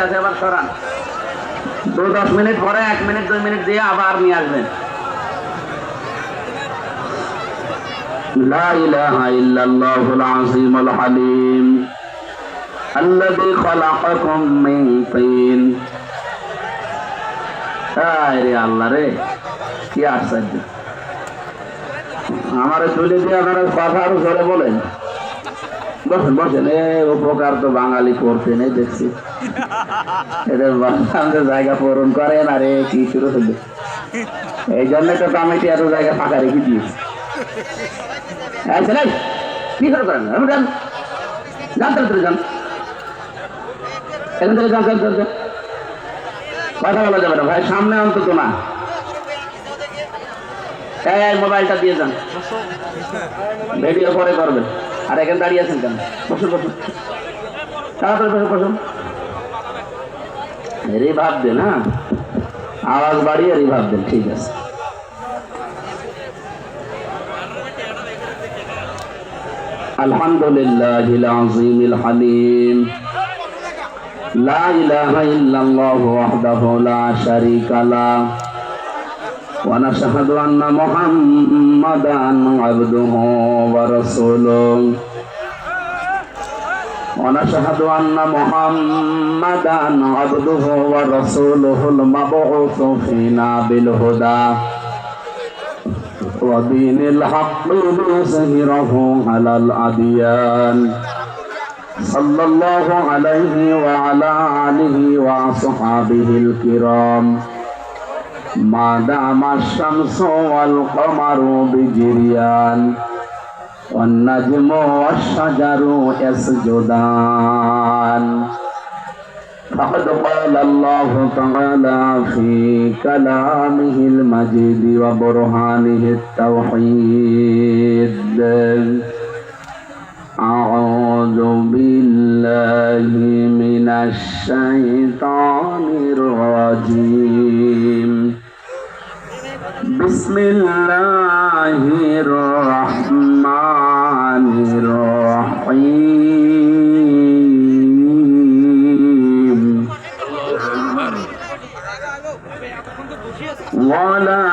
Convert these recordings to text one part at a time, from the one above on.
আছে এবার সরান দু দশ মিনিট পরে এক মিনিট দুই মিনিট দিয়ে আবার নিয়ে আসবেন لا إله إلا الله العظيم الحليم الذي خلقكم من طين আরে আল্লাহ রে কি আশ্চর্য আমার তুলে দিয়ে আপনারা কথা আরো জোরে বলেন বসেন বসেন। এ, উপকার তো বাঙালি করতে নেই দেখছি। আমাদের জায়গা পূরণ করেন আরে কি শুরু হলো এই জন্য তো কমিটি এত জায়গা ফাঁকা রেখে দিয়েছে। কি করে করেন? আমি যান যান তাড়াতাড়ি যান। এখান থেকে যান। কথা বলা যাবে না, ভাই, সামনে অন্তত না। এই মোবাইলটা দিয়ে যান। ভিডিও পরে করবেন। আর এখানে দাঁড়িয়ে আছেন কেন? বসুন বসুন। তাড়াতাড়ি বসুন বসুন। রিভাব দেন হ্যাঁ? আওয়াজ বাড়িয়ে রিভাব দেন, ঠিক আছে। الحمد لله العظيم الحليم لا إله إلا الله وحده لا شريك له ونشهد أن محمدا عبده ورسوله ونشهد أن محمدا عبده ورسوله المبعوث فينا بالهدى ودين الحق ليظهره على الأديان صلى الله عليه وعلى آله وصحابه الكرام ما دام الشمس والقمر بجريان والنجم والشجر يسجدان فقد قال الله تعالى في كلامه المجيد وبرهانه التوحيد أعوذ بالله من الشيطان الرجيم بسم الله الرحمن الرحيم. ولا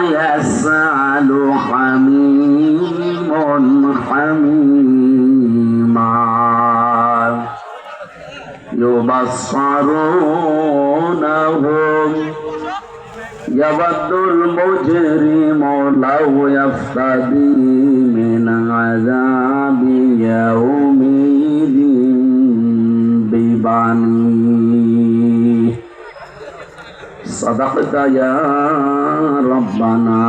يسأل حميم حميما. يبصرونهم. يود لو يفتدي من عذاب يومئذ ببنيه صدقت يا ربنا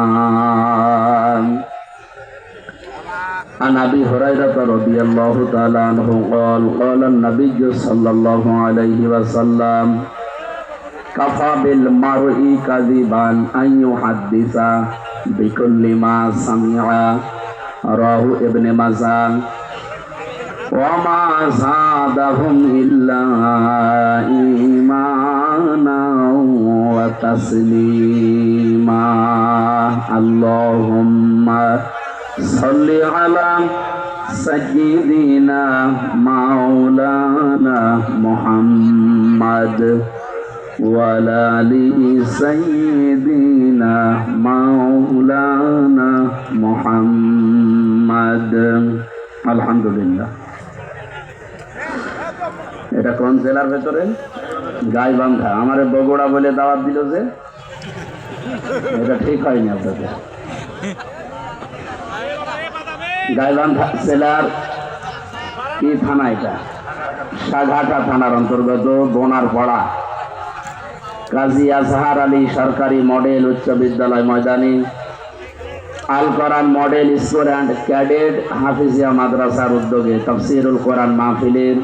عن ابي هريره رضي الله تعالى عنه قال قال النبي صلى الله عليه وسلم كفى بالمرء كذبا ان يحدث بكل ما سمع رواه ابن مزان وما زادهم إلا إيمانا وتسليما اللهم صل على سيدنا مولانا محمد وعلى آل سيدنا مولانا محمد الحمد لله এটা কোন জেলার ভেতরে গাইবান্ধা আমার বগুড়া বলে দাওয়াত দিল যে এটা ঠিক হয়নি আপনাদের গাইবান্ধা জেলার কি থানা এটা সাঘাটা থানার অন্তর্গত বোনার পাড়া কাজী আজহার আলী সরকারি মডেল উচ্চ বিদ্যালয় ময়দানী। Al Quran model school and cadet Hafizia মাদ্রাসার উদ্যোগে তফসিরুল কোরআন মাহফিলের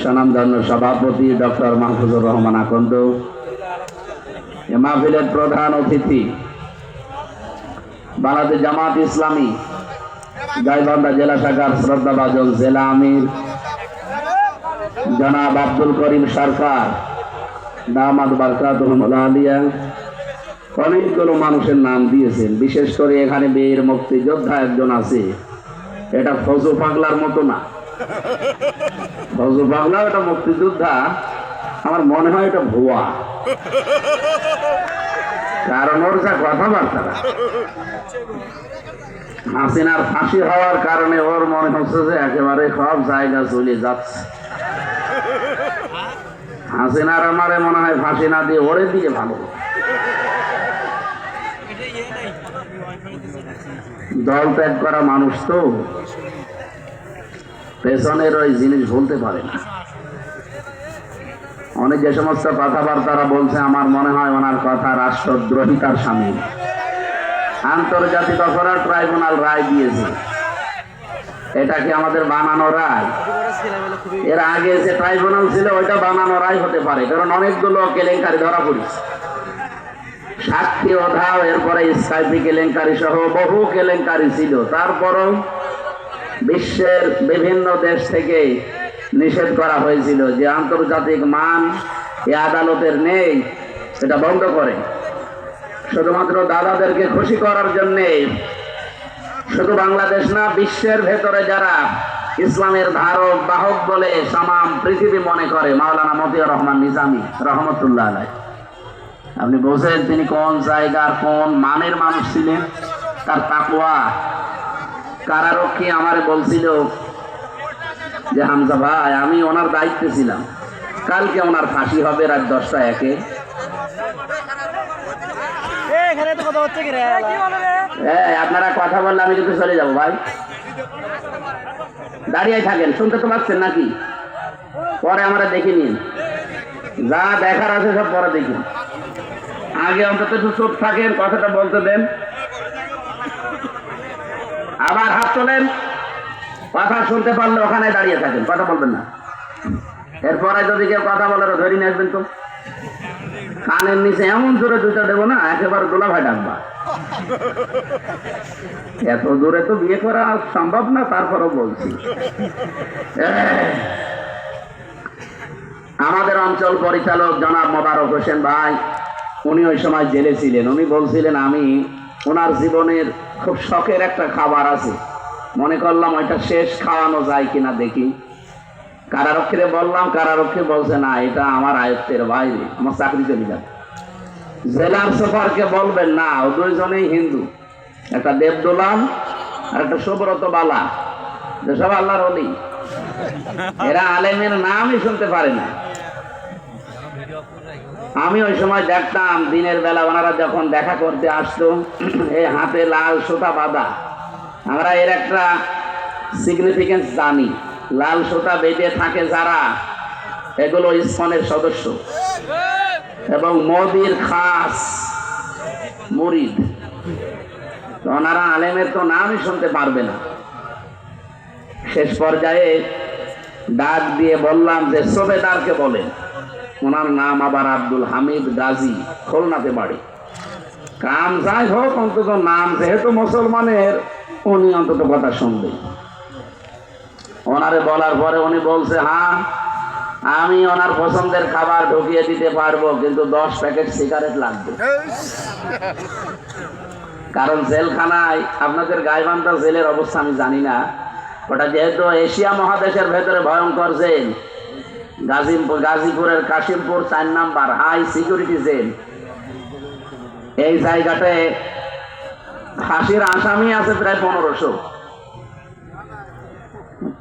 স্বনামধন্য সভাপতি ডক্টর মাহফুজুর রহমান আকন্দ। এ মাহফিলের প্রধান অতিথি বাংলাদেশ জামাত ইসলামী, গাইবান্ধা জেলা শাখার শ্রদ্ধাভাজন জেলা আমির জনাব আব্দুল করিম সরকার। দামাদ বারকাত আলিয়া অনেকগুলো মানুষের নাম দিয়েছেন। বিশেষ করে এখানে বীর মুক্তিযোদ্ধা একজন আছে। এটা ফজু পাগলার মতো না। ফজু পাগলা এটা মুক্তিযোদ্ধা। আমার মনে হয় এটা ভুয়া। কারণ ওর যা কথাবার্তা। হাসিনার ফাঁসি হওয়ার কারণে ওর মনে হচ্ছে যে একেবারে সব জায়গা চলে যাচ্ছে। হাসিনার আমারে মনে হয় ফাঁসি না দিয়ে ওরে দিকে ভালো দল ত্যাগ করা মানুষ তো, পেছনের ওই জিনিস ভুলতে পারে না। অনেক যে সমস্ত কথাবার্তারা বলছে, আমার মনে হয় ওনার কথা রাষ্ট্রদ্রোহিতার স্বামী। আন্তর্জাতিক অপরাধ ট্রাইব্যুনাল রায় দিয়েছে। এটা কি আমাদের বানানো রায়? এর আগে যে ট্রাইব্যুনাল ছিল, ওইটা বানানো রায় হতে পারে, কারণ অনেকগুলো কেলেঙ্কারি ধরা পড়েছে। সাক্ষী অধাও, এরপরে স্কাইপি কেলেঙ্কারি সহ বহু কেলেঙ্কারি ছিল। তারপরও বিশ্বের বিভিন্ন দেশ থেকে নিষেধ করা হয়েছিল যে আন্তর্জাতিক মান এ আদালতের নেই, সেটা বন্ধ করে। শুধুমাত্র দাদাদেরকে খুশি করার জন্যে শুধু বাংলাদেশ না বিশ্বের ভেতরে যারা ইসলামের ধারক বাহক বলে সামাম পৃথিবী মনে করে মাওলানা মতিউর রহমান নিজামী রহমতুল্লাহ আলাই আপনি বোঝেন তিনি কোন জায়গার কোন মানের মানুষ ছিলেন? তার তাকুয়া কারারক্ষী আমারে বলছিল যে হামজা ভাই আমি ওনার দায়িত্বে ছিলাম। কালকে ওনার ফাঁসি হবে রাত দশটা একে। এখানে তো কথা হচ্ছে কি রে? হ্যাঁ আপনারা কথা বললে আমি কিন্তু চলে যাব, ভাই। দাঁড়িয়ে থাকেন, শুনতে তো পাচ্ছেন নাকি? পরে আমরা দেখে নিন। যা দেখার আছে সব পরে দেখুন আগে অন্তত একটু চুপ থাকেন, কথাটা বলতে দেন। আবার হাত তোলেন। কথা শুনতে পারলে ওখানে দাঁড়িয়ে থাকেন, কথা বলবেন না। এরপরে যদি কেউ কথা বলে তো ধরে আসবেন তো। কানের নিচে এমন জোরে দুটো দেবো না, একেবারে দোলা ভাই ডাকবা এত দূরে তো বিয়ে করা সম্ভব না, তারপরও বলছি। আমাদের অঞ্চল পরিচালক জনাব মোবারক হোসেন ভাই, উনি ওই সময় জেলে ছিলেন। উনি বলছিলেন, আমি ওনার জীবনের খুব শখের একটা খাবার আছে। মনে করলাম ওইটা শেষ খাওয়ানো যায় কিনা দেখি। কারারক্ষীরে বললাম, কারারক্ষী বলছে, না, এটা আমার আয়ত্তের বাইরে, আমার চাকরি চলে যাবে। জেলার সুপারকে বলবেন, না, ও দুইজনেই হিন্দু। একটা দেবদোলাম আর একটা সুব্রত বালা। যেসব আল্লাহর অলি এরা আলেমের নামই শুনতে পারে না। আমি ওই সময় দেখতাম, দিনের বেলা ওনারা যখন দেখা করতে আসতো, এই হাতে লাল সুতা বাঁধা। আমরা এর একটা সিগনিফিকেন্স জানি। লাল সুতা বেঁধে থাকে যারা, এগুলো ইস্কনের সদস্য। এবং মোদির খাস মুরিদ। ওনারা আলেমের তো নামই শুনতে পারবে না। শেষ পর্যায়ে ডাক দিয়ে বললাম যে, সোবেদারকে বলেন। ওনার নাম আবার আব্দুল হামিদ গাজী, খুলনাতে বাড়ি। কাম যাই হোক, অন্তত নাম যেহেতু মুসলমানের, উনি অন্তত কথা শুনবে ওনারে বলার পরে উনি বলছে হ্যাঁ আমি ওনার পছন্দের খাবার ঢুকিয়ে দিতে পারব, কিন্তু দশ প্যাকেট সিগারেট লাগবে। কারণ জেলখানায় আপনাদের গাইবান্ধা জেলের অবস্থা আমি জানি না, ওটা যেহেতু এশিয়া মহাদেশের ভেতরে ভয়ঙ্কর জেল। গাজীপুর গাজীপুরের কাশিমপুর চার নাম্বার হাই সিকিউরিটি জেল। এই জায়গাটায় ফাঁসির আসামি আছে প্রায় পনেরোশো।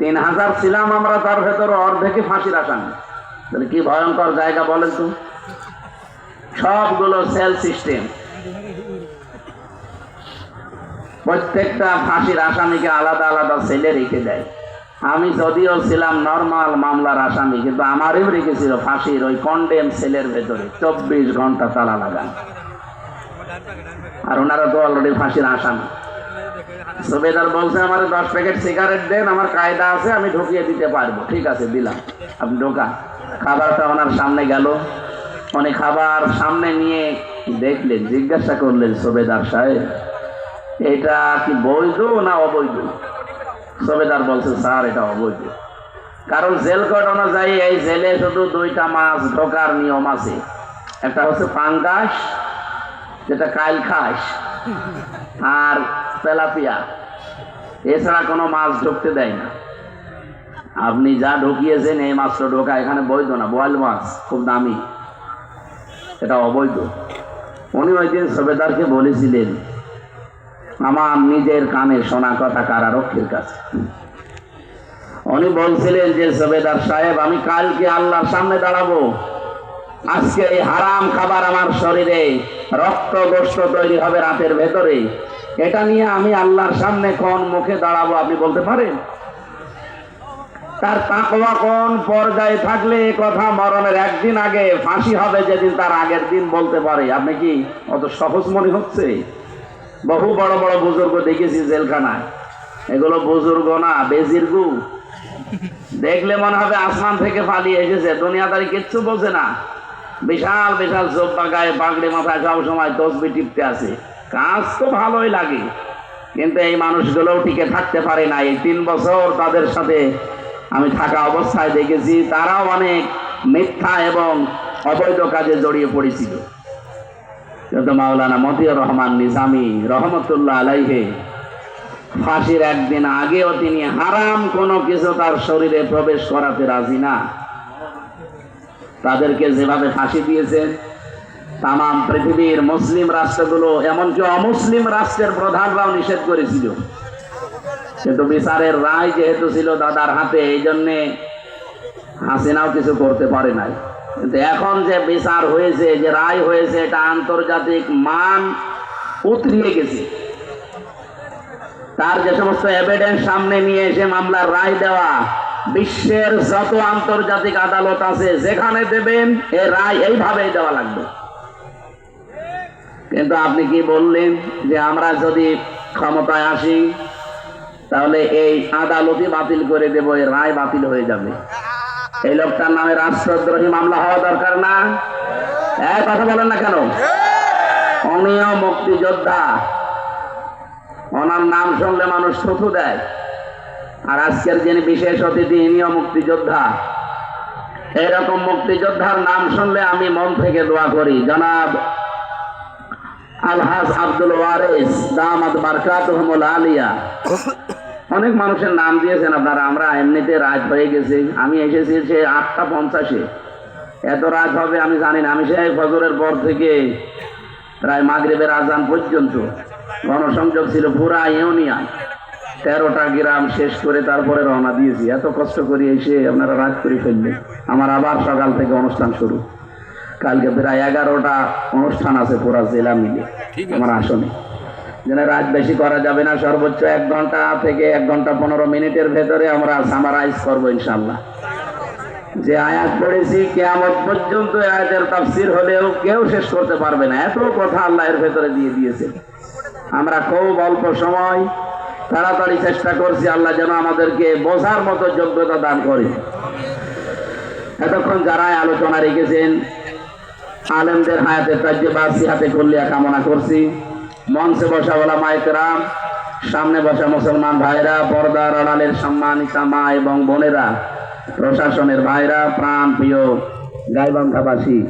তিন হাজার ছিলাম আমরা, তার ভেতরে অর্ধেকই ফাঁসির আসামি। তাহলে কি ভয়ঙ্কর জায়গা বলেন তো? সবগুলো সেল সিস্টেম। প্রত্যেকটা ফাঁসির আসামিকে আলাদা আলাদা সেলে রেখে দেয়। আমি যদিও ছিলাম নর্মাল মামলার আসামি, কিন্তু আমারও রেখেছিল ফাঁসির ওই কন্ডেম সেলের ভেতরে। চব্বিশ ঘণ্টা তালা লাগান। আর ওনারা তো অলরেডি ফাঁসির আসামি। সুবেদার বলছে, আমার দশ প্যাকেট সিগারেট দেন, আমার কায়দা আছে, আমি ঢুকিয়ে দিতে পারব। ঠিক আছে, দিলাম। আপনি ঢোকা। খাবারটা ওনার সামনে গেল। উনি খাবার সামনে নিয়ে দেখলেন, জিজ্ঞাসা করলেন, সুবেদার সাহেব, এটা কি বৈধ না অবৈধ? সুবেদার বলছে, স্যার, এটা অবৈধ। কারণ জেল কোড অনুযায়ী এই জেলে শুধু দুইটা মাছ ঢোকার নিয়ম আছে। একটা হচ্ছে পাঙ্গাস, যেটা কাইল খাস, আর তেলাপিয়া। এছাড়া কোনো মাছ ঢুকতে দেয় না। আপনি যা ঢুকিয়েছেন, এই মাছটা ঢোকা এখানে বৈধ না। বোয়াল মাছ, খুব দামি। এটা অবৈধ। উনি ওই দিন সবেদারকে বলেছিলেন, আমার নিজের কানে শোনা কথা কারারক্ষীর কাছে? উনি বলছিলেন যে, সবেদার সাহেব, আমি কালকে আল্লাহর সামনে দাঁড়াবো। আজকে এই হারাম খাবার আমার শরীরে রক্ত গোষ্ঠ তৈরি হবে রাতের ভেতরে। এটা নিয়ে আমি আল্লাহর সামনে কোন মুখে দাঁড়াবো আপনি বলতে পারেন? তার তাকওয়া কোন পর্যায়ে থাকলে কথা মরণের একদিন আগে ফাঁসি হবে যেদিন তার আগের দিন বলতে পারে। আপনি কি অত সহজ মনে হচ্ছে? বহু বড় বড় বুজুর্গ দেখেছি জেলখানায়। এগুলো বুজুর্গ না বেজিরগু দেখলে মনে হবে আসমান থেকে পালিয়ে এসেছে। দুনিয়াদারি কিচ্ছু বোঝে না। বিশাল বিশাল জব্বা গায়ে পাগড়ি মাথায় সব সময় তসবি টিপতে আছে কাজ তো ভালোই লাগে, কিন্তু এই মানুষগুলোও টিকে থাকতে পারে না। এই তিন বছর তাদের সাথে আমি থাকা অবস্থায় দেখেছি, তারাও অনেক মিথ্যা এবং অবৈধ কাজে জড়িয়ে পড়েছিল। কিন্তু মাওলানা মতিউর রহমান নিজামী রহমতুল্লাহ আলাইহে, ফাঁসির একদিন আগেও তিনি হারাম কোনো কিছু তার শরীরে প্রবেশ করাতে রাজি না। তাদেরকে যেভাবে ফাঁসি দিয়েছেন তাম পৃথিবীর মুসলিম রাষ্ট্রগুলো এমনকি অমুসলিম রাষ্ট্রের প্রধানরাও নিষেধ করেছিল। কিন্তু বিচারের রায় যেহেতু ছিল দাদার হাতে, এই জন্যে হাসিনাও কিছু করতে পারে নাই। কিন্তু এখন যে বিচার হয়েছে, যে রায় হয়েছে, এটা আন্তর্জাতিক মান উতরিয়ে গেছে। তার যে সমস্ত এভিডেন্স সামনে নিয়ে এসে মামলার রায় দেওয়া, বিশ্বের যত আন্তর্জাতিক আদালত আছে, যেখানে দেবেন, এ রায় এইভাবেই দেওয়া লাগবে। কিন্তু আপনি কি বললেন যে আমরা যদি ক্ষমতায় আসি, তাহলে এই আদালতই বাতিল করে দেব এই রায় বাতিল হয়ে যাবে। এই লোকটার নামে রাষ্ট্রদ্রোহী মামলা হওয়া দরকার না? এক কথা বলেন না কেন? অনিয় মুক্তিযোদ্ধা, ওনার নাম শুনলে মানুষ থুথু দেয়। আর আজকের যিনি বিশেষ অতিথি, ইনিও মুক্তিযোদ্ধা। এরকম মুক্তিযোদ্ধার নাম শুনলে আমি মন থেকে দোয়া করি। জনাব আলহাজ আব্দুল ওয়ারেস দামাদ বারকাতুহমুল আলিয়া। অনেক মানুষের নাম দিয়েছেন আপনারা, আমরা এমনিতে রাত হয়ে গেছি, আমি এসেছি সে আটটা পঞ্চাশে। এত রাত হবে আমি জানি না, আমি সেই ফজরের পর থেকে প্রায় মাগরিবের আজান পর্যন্ত। গণসংযোগ ছিল পুরা ইউনিয়ন। তেরোটা গ্রাম শেষ করে তারপরে রওনা দিয়েছি। এত কষ্ট করে এসে আপনারা রাত করে ফেললেন। আমার আবার সকাল থেকে অনুষ্ঠান শুরু। কালকে প্রায় এগারোটা অনুষ্ঠান আছে পুরা জেলা মিলে আমার আসনে। যেন রাত বেশি করা যাবে না সর্বোচ্চ এক ঘণ্টা থেকে এক ঘণ্টা পনেরো মিনিটের ভেতরে আমরা সামারাইজ করব ইনশাল্লাহ যে আয়াত পড়েছি কেয়ামত পর্যন্ত আয়াতের তাফসির হলেও কেউ শেষ করতে পারবে না। এত কথা আল্লাহ এর ভেতরে দিয়ে দিয়েছে। আমরা খুব অল্প সময় তাড়াতাড়ি চেষ্টা করছি আল্লাহ যেন আমাদেরকে বোঝার মতো যোগ্যতা দান করে। এতক্ষণ যারা আলোচনা রেখেছেন আলেমদের হায়াতের কার্য বাসি হাতে করলিয়া কামনা করছি। মঞ্চে বসা বলা মায়েরাম সামনে বসা মুসলমান ভাইরা পর্দার আড়ালের সম্মানিতা মা এবং বোনেরা, প্রশাসনের ভাইরা প্রাণ প্রিয় গাইবান্ধাবাসী।